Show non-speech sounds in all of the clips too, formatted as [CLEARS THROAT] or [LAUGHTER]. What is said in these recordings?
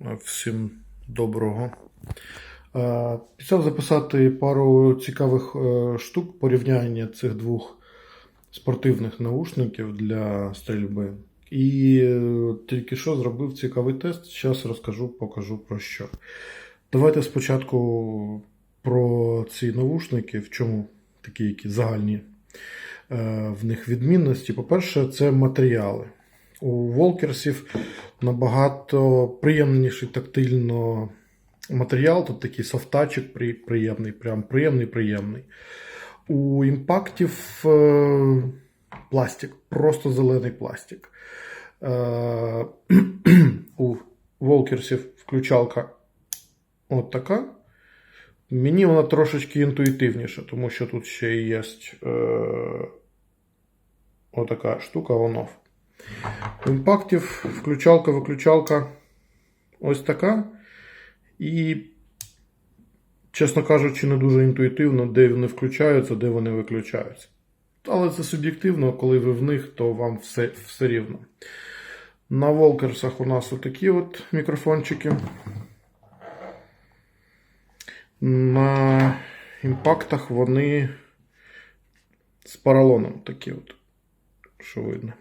Всім доброго. Е, Писав записати пару цікавих е, штук порівняння цих двох спортивних наушників для стрільби. І е, тільки що зробив цікавий тест. Зараз розкажу, покажу про що. Давайте спочатку про ці наушники, в чому такі які загальні е, в них відмінності. По-перше, це матеріали. У Волкерсів набагато приємніший тактильно матеріал. Тут такий софтачик приємний, прям приємний, приємний. У імпактів е, пластик, просто зелений пластик. Е, [CLEARS THROAT] у Волкерсів включалка от така. Мені вона трошечки інтуїтивніша, тому що тут ще є е, отака штука on-off. Імпактів включалка-виключалка ось така. І, чесно кажучи, не дуже інтуїтивно, де вони включаються, де вони виключаються. Але це суб'єктивно, коли ви в них, то вам все, все рівно. На волкерсах у нас отакі от мікрофончики. На імпактах вони з поролоном такі от, що видно.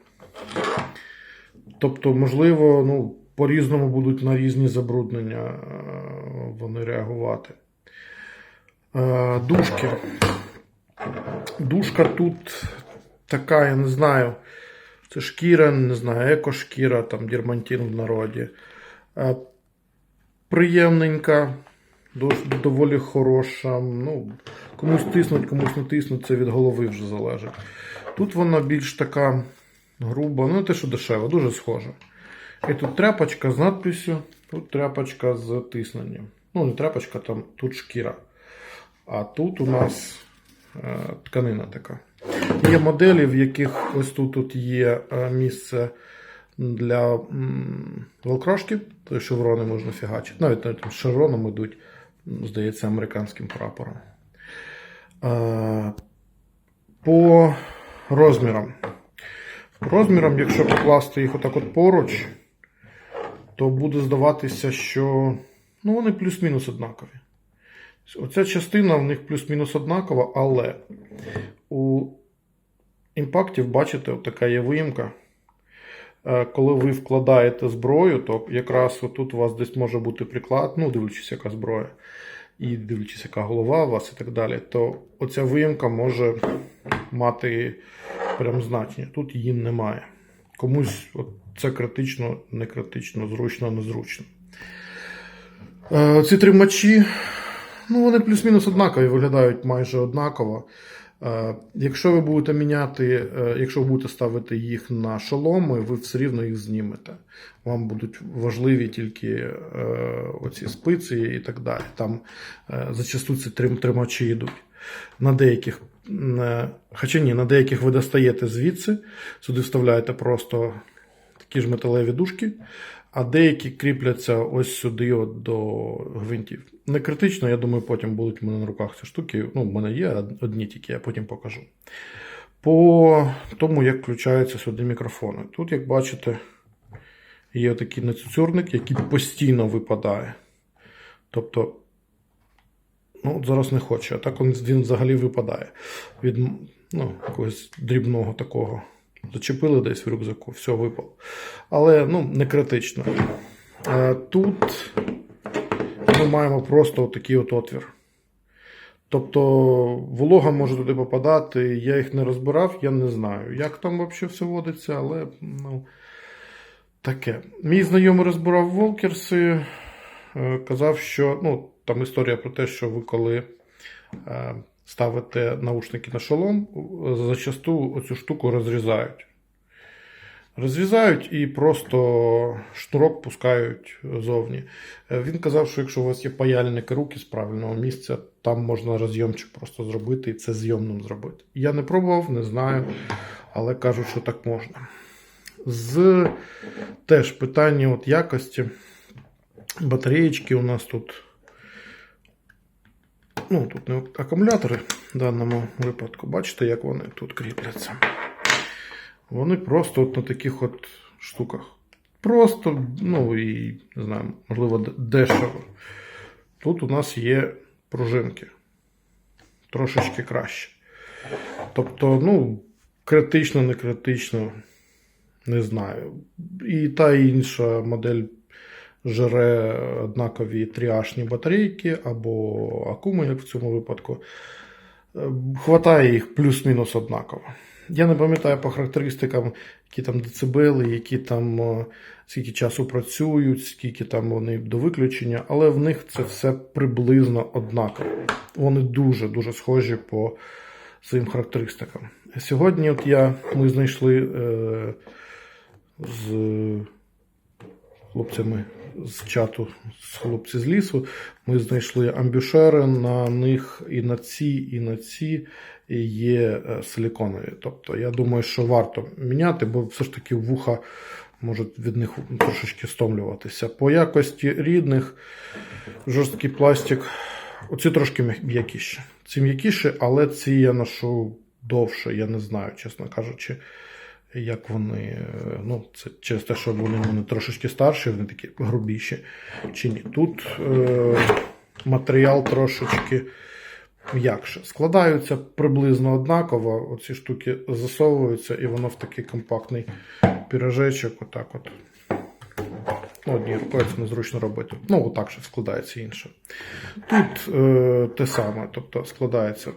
Тобто, можливо, ну, по-різному будуть на різні забруднення е, вони реагувати. Е, Дужки. Дужка тут така, я не знаю. Це шкіра, не знаю, екошкіра, там дірмантин в народі. Е, Приємненька, доволі хороша. Ну, комусь тиснуть, комусь не тиснуть, це від голови вже залежить. Тут вона більш така груба, ну те, що дешева, дуже схожа. І тут тряпочка з надписю, тут тряпочка з тисненням. Ну, не тряпочка, там тут шкіра. А тут у нас е, тканина така. Є моделі, в яких ось тут, тут є е, місце для м, велкрошки, то шеврони можна фігачити. Навіть, навіть там шевроном йдуть, здається, американським прапором. Е, по розмірам. Розміром, якщо покласти їх отак от поруч, то буде здаватися, що ну, вони плюс-мінус однакові. Оця частина в них плюс-мінус однакова, але у імпактів, бачите, така є виїмка. Е, Коли ви вкладаєте зброю, то якраз отут у вас десь може бути приклад, ну, дивлячись, яка зброя, і дивлячись, яка голова у вас і так далі, то оця виїмка може мати прям значення. Тут її немає. Комусь от це критично, не критично, зручно, незручно. Е, Ці тримачі, ну, вони плюс-мінус однакові, виглядають майже однаково. Е, Якщо ви будете міняти, е, якщо ви будете ставити їх на шоломи, ви все рівно їх знімете. Вам будуть важливі тільки е, оці спиці і так далі. Там зачасту ці трим, тримачі йдуть. На деяких, хоча ні, на деяких ви достаєте звідси, сюди вставляєте просто такі ж металеві дужки, а деякі кріпляться ось сюди от до гвинтів. Не критично, я думаю, потім будуть у мене на руках ці штуки. Ну, в мене є одні тільки, я потім покажу. По тому, як включаються сюди мікрофони. Тут, як бачите, є такий нецюцюрник, який постійно випадає. Тобто, ну, зараз не хоче, а так він взагалі випадає від ну, якогось дрібного такого. Зачепили десь в рюкзаку, все випало. Але ну, не критично. Е, Тут ми маємо просто такий от отвір. Тобто волога може туди попадати. Я їх не розбирав, я не знаю, як там взагалі все водиться, але ну, таке. Мій знайомий розбирав волкерси, е, казав, що ну, там історія про те, що ви коли е, ставите наушники на шолом, зачасту оцю штуку розрізають. Розрізають і просто шнурок пускають зовні. Е, Він казав, що якщо у вас є паяльники руки з правильного місця, там можна розйомчик просто зробити і це зйомним зробити. Я не пробував, не знаю, але кажуть, що так можна. З теж питання от якості. Батареєчки у нас тут. Ну, тут не акумулятори в даному випадку. Бачите, як вони тут кріпляться. Вони просто от на таких от штуках. просто, ну і не знаю, можливо, дешево. Тут у нас є пружинки. Трошечки краще. Тобто, ну, критично, не критично, не знаю. І та інша модель жере однакові тріашні батарейки або акуми, як в цьому випадку. Е, Хватає їх плюс-мінус однаково. Я не пам'ятаю по характеристикам, які там децибели, які там е, скільки часу працюють, скільки там вони до виключення, але в них це все приблизно однаково. Вони дуже-дуже схожі по своїм характеристикам. Сьогодні от я, ми знайшли е, з хлопцями з чату, з хлопці з лісу, ми знайшли амбюшери, на них і на ці, і на ці є е, силіконові. Тобто я думаю, що варто міняти, бо все ж таки вуха можуть від них трошечки стомлюватися. По якості рідних жорсткий пластик. Оці трошки м'якіші. Ці м'якіші, але ці я ношу довше. Я не знаю, чесно кажучи, як вони. Ну, це через те, що вони, вони трошечки старші, вони такі грубіші чи ні. Тут е, матеріал трошечки м'якше. Складаються приблизно однаково. Оці штуки засовуються, і воно в такий компактний пірожечок. Отак от. Ну, рукою це незручно робити. Ну, отак ще складається інше. Тут е, те саме, тобто складається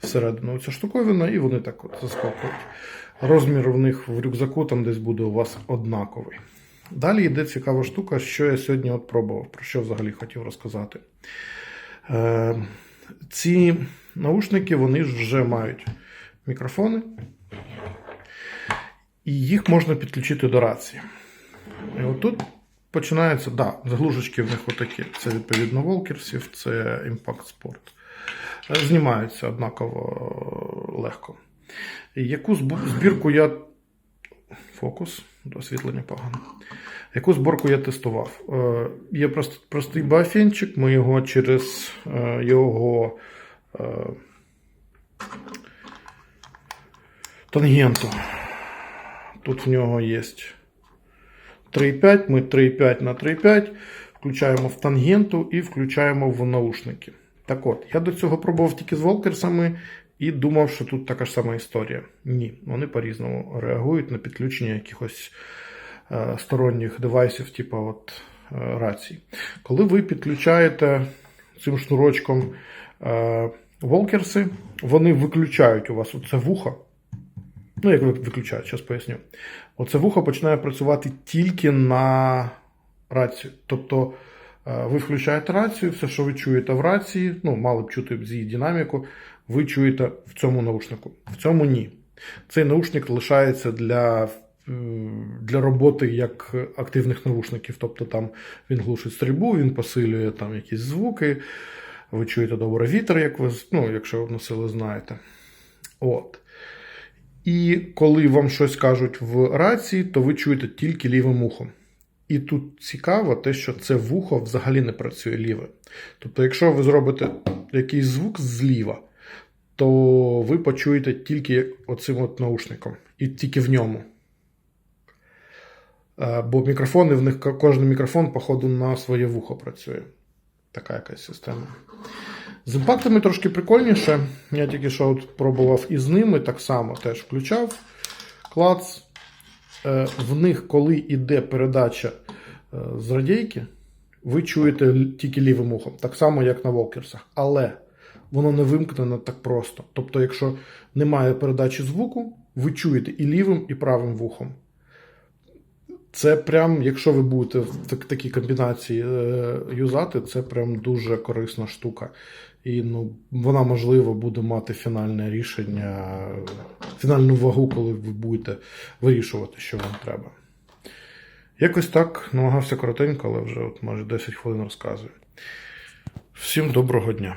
всередину ця штуковина, і вони так от заскокують. Розмір в них в рюкзаку там десь буде у вас однаковий. Далі йде цікава штука, що я сьогодні от пробував, про що взагалі хотів розказати. Е, ці наушники вони вже мають мікрофони, і їх можна підключити до рації. І отут починається, да, заглушечки в них отакі. Це відповідно Волкерсів, це Impact Sport. Знімаються однаково е, легко. Яку збірку я. Фокус, освітлення погано. Яку зборку я тестував? Е, Є простий бафенчик, ми його через е, його тангенту. Тут в нього є 3,5, ми 3,5 на 3,5 включаємо в тангенту і включаємо в наушники. Так от, я до цього пробував тільки з волкерсами і думав, що тут така ж сама історія. Ні, вони по-різному реагують на підключення якихось е, сторонніх девайсів, типу от, е, рацій. Коли ви підключаєте цим шнурочком е, волкерси, вони виключають у вас оце вухо. Ну, як виключають, зараз поясню. Оце вухо починає працювати тільки на рацію. Тобто ви включаєте рацію, все, що ви чуєте в рації, ну, мали б чути з її динаміку, ви чуєте в цьому наушнику. В цьому ні. Цей наушник лишається для, е, для роботи як активних наушників. Тобто там він глушить стрільбу, він посилює там якісь звуки, ви чуєте добре вітер, як ви, ну, якщо носили, знаєте. От. І коли вам щось кажуть в рації, то ви чуєте тільки лівим ухом. І тут цікаво те, що це вухо взагалі не працює ліве. Тобто, якщо ви зробите якийсь звук зліва, то ви почуєте тільки оцим от наушником, і тільки в ньому. Е, Бо мікрофони в них кожен мікрофон, походу, на своє вухо працює. Така якась система. З імпактами трошки прикольніше. Я тільки що от пробував і з ними так само теж включав клац. Е, В них, коли йде передача е, з радійки, ви чуєте тільки лівим ухом, так само, як на волкерсах. Але воно не вимкнено так просто. Тобто, якщо немає передачі звуку, ви чуєте і лівим, і правим вухом. Це прям, якщо ви будете в так- такій комбінації е, юзати, це прям дуже корисна штука. І ну, вона, можливо, буде мати фінальне рішення, фінальну вагу, коли ви будете вирішувати, що вам треба. Якось так намагався коротенько, але вже от майже 10 хвилин розказую. Всім доброго дня!